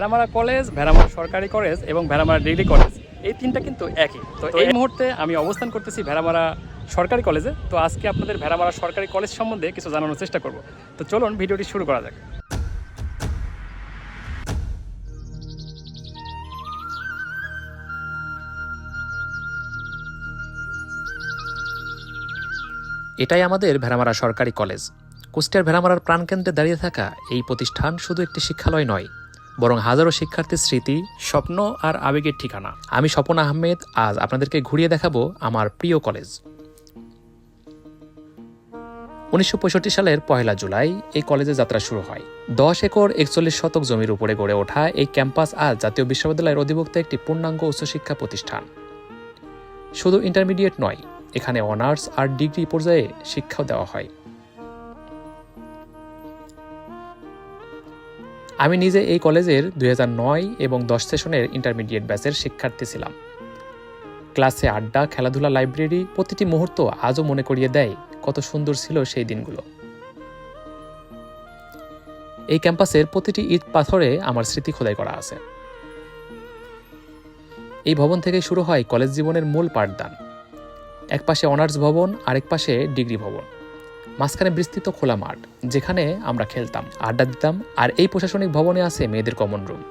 Bheramara college Bheramara সরকারি college এবং Bheramara degree college এই তিনটা কিন্তু একই। তো এই মুহূর্তে আমি অবস্থান করতেছি ভেড়ামারা সরকারি কলেজে। তো আজকে আপনাদের ভেড়ামারা সরকারি কলেজ সম্বন্ধে কিছু জানানোর চেষ্টা করব। তো চলুন ভিডিওটি শুরু করা যাক। এটাই আমাদের ভেড়ামারা সরকারি কলেজ। কুষ্টিয়ার ভেড়ামারার প্রাণকেন্দ্রে দাঁড়িয়ে থাকা এই প্রতিষ্ঠান শুধু একটি শিক্ষালয় নয় বরং হাজারো শিক্ষার্থীর স্মৃতি, স্বপ্ন আর আবেগের ঠিকানা। আমি স্বপন আহমেদ, আজ আপনাদেরকে ঘুরিয়ে দেখাবো আমার প্রিয় কলেজ। উনিশশো পঁয়ষট্টি সালের পয়লা জুলাই এই কলেজে যাত্রা শুরু হয়। দশ একর একচল্লিশ শতক জমির উপরে গড়ে ওঠা এই ক্যাম্পাস আজ জাতীয় বিশ্ববিদ্যালয়ের অধিভুক্ত একটি পূর্ণাঙ্গ উচ্চশিক্ষা প্রতিষ্ঠান। শুধু ইন্টারমিডিয়েট নয়, এখানে অনার্স আর ডিগ্রি পর্যায়ে শিক্ষাও দেওয়া হয়। আমি নিজে এই কলেজের দুই হাজার নয় এবং দশ সেশনের ইন্টারমিডিয়েট ব্যাচের শিক্ষার্থী ছিলাম। ক্লাসে আড্ডা, খেলাধুলা লাইব্রেরি প্রতিটি মুহূর্ত আজও মনে করিয়ে দেয় কত সুন্দর ছিল সেই দিনগুলো। এই ক্যাম্পাসের প্রতিটি ইট পাথরে আমার স্মৃতি খোদাই করা আছে। এই ভবন থেকে শুরু হয় কলেজ জীবনের মূল পাঠদান। এক পাশে অনার্স ভবন, আরেক পাশে ডিগ্রি ভবন। মাঝখানে বিস্তৃত খোলা মাঠ, যেখানে আমরা খেলতাম, আড্ডা দিতাম, আর এই প্রশাসনিক ভবনে আছে মেয়েদের কমন রুম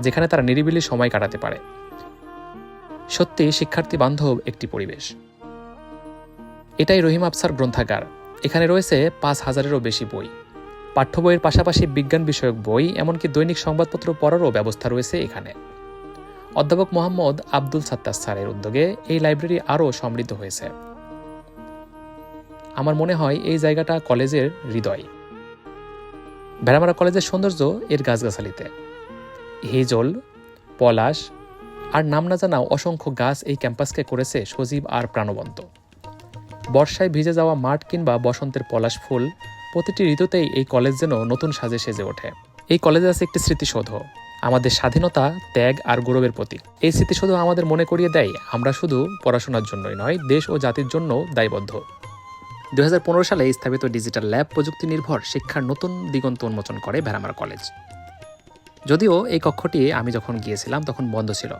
যেখানে তারা নিরিবিলি সময় কাটাতে পারে। সত্যি, শিক্ষার্থী বান্ধব একটি পরিবেশ। এটাই রহিম আফসার গ্রন্থাগার। এখানে রয়েছে পাঁচ হাজারেরও বেশি বই। পাঠ্য বইয়ের পাশাপাশি বিজ্ঞান বিষয়ক বই, এমনকি দৈনিক সংবাদপত্র পড়ারও ব্যবস্থা রয়েছে এখানে। অধ্যাপক মোহাম্মদ আব্দুল সাত্তার স্যারের উদ্যোগে এই লাইব্রেরি আরও সমৃদ্ধ হয়েছে। আমার মনে হয় এই জায়গাটা কলেজের হৃদয়। ভেড়ামারা কলেজের সৌন্দর্য এর গাছগাছালিতে। হেজল পলাশ, আর নাম না জানা অসংখ্য গাছ এই ক্যাম্পাসকে করেছে সজীব আর প্রাণবন্ত। বর্ষায় ভিজে যাওয়া মাঠ কিংবা বসন্তের পলাশ ফুল প্রতিটি ঋতুতেই এই কলেজ যেন নতুন সাজে সেজে ওঠে। এই কলেজে আছে একটি স্মৃতিসৌধ, আমাদের স্বাধীনতা, ত্যাগ আর গৌরবের প্রতীক। এই স্মৃতিসৌধ আমাদের মনে করিয়ে দেয়, আমরা শুধু পড়াশোনার জন্যই নয়, দেশ ও জাতির জন্য দায়বদ্ধ। দু হাজার পনেরো সালে স্থাপিত ডিজিটাল ল্যাব প্রযুক্তি নির্ভর শিক্ষার নতুন দিগন্ত উন্মোচন করে ভেড়ামারা কলেজ। যদিও এই কক্ষটি আমি যখন গিয়েছিলাম তখন বন্ধ ছিল।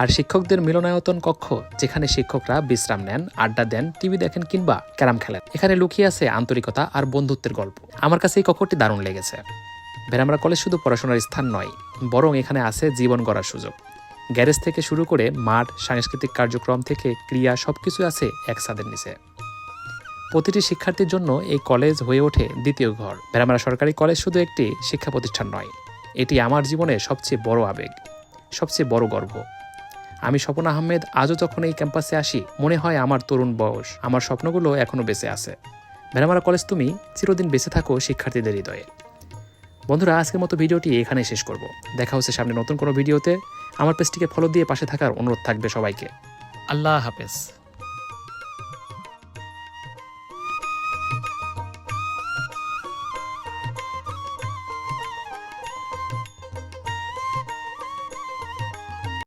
আর শিক্ষকদের মিলনায়তন কক্ষ, যেখানে শিক্ষকরা বিশ্রাম নেন, আড্ডা দেন, টিভি দেখেন কিংবা ক্যারাম খেলেন, এখানে লুকিয়ে আছে আন্তরিকতা আর বন্ধুত্বের গল্প। আমার কাছে এই কক্ষটি দারুণ লেগেছে। ভেড়ামারা কলেজ শুধু পড়াশোনার স্থান নয়, বরং এখানে আছে জীবন গড়ার সুযোগ। গ্যারেজ থেকে শুরু করে মাঠ, সাংস্কৃতিক কার্যক্রম থেকে ক্রিয়া সবকিছু আছে এক ছাদের নিচে। প্রতিটি শিক্ষার্থীর জন্য এই কলেজ হয়ে ওঠে দ্বিতীয় ঘর। ভেড়ামারা সরকারি কলেজ শুধু একটি শিক্ষা প্রতিষ্ঠান নয়, এটি আমার জীবনে সবচেয়ে বড় আবেগ, সবচেয়ে বড় গর্ব। আমি স্বপন আহমেদ, আজও যখন এই ক্যাম্পাসে আসি, মনে হয় আমার তরুণ বয়স, আমার স্বপ্নগুলো এখনও বেঁচে আছে। ভেড়ামারা কলেজ তুমি চিরদিন বেঁচে থাকো শিক্ষার্থীদের হৃদয়ে। বন্ধুরা, আজকের মতো ভিডিওটি এখানেই শেষ করব। দেখা হচ্ছে সামনে নতুন কোনো ভিডিওতে। আমার পেজটিকে ফলো দিয়ে পাশে থাকার অনুরোধ থাকবে সবাইকে। আল্লাহ হাফেজ।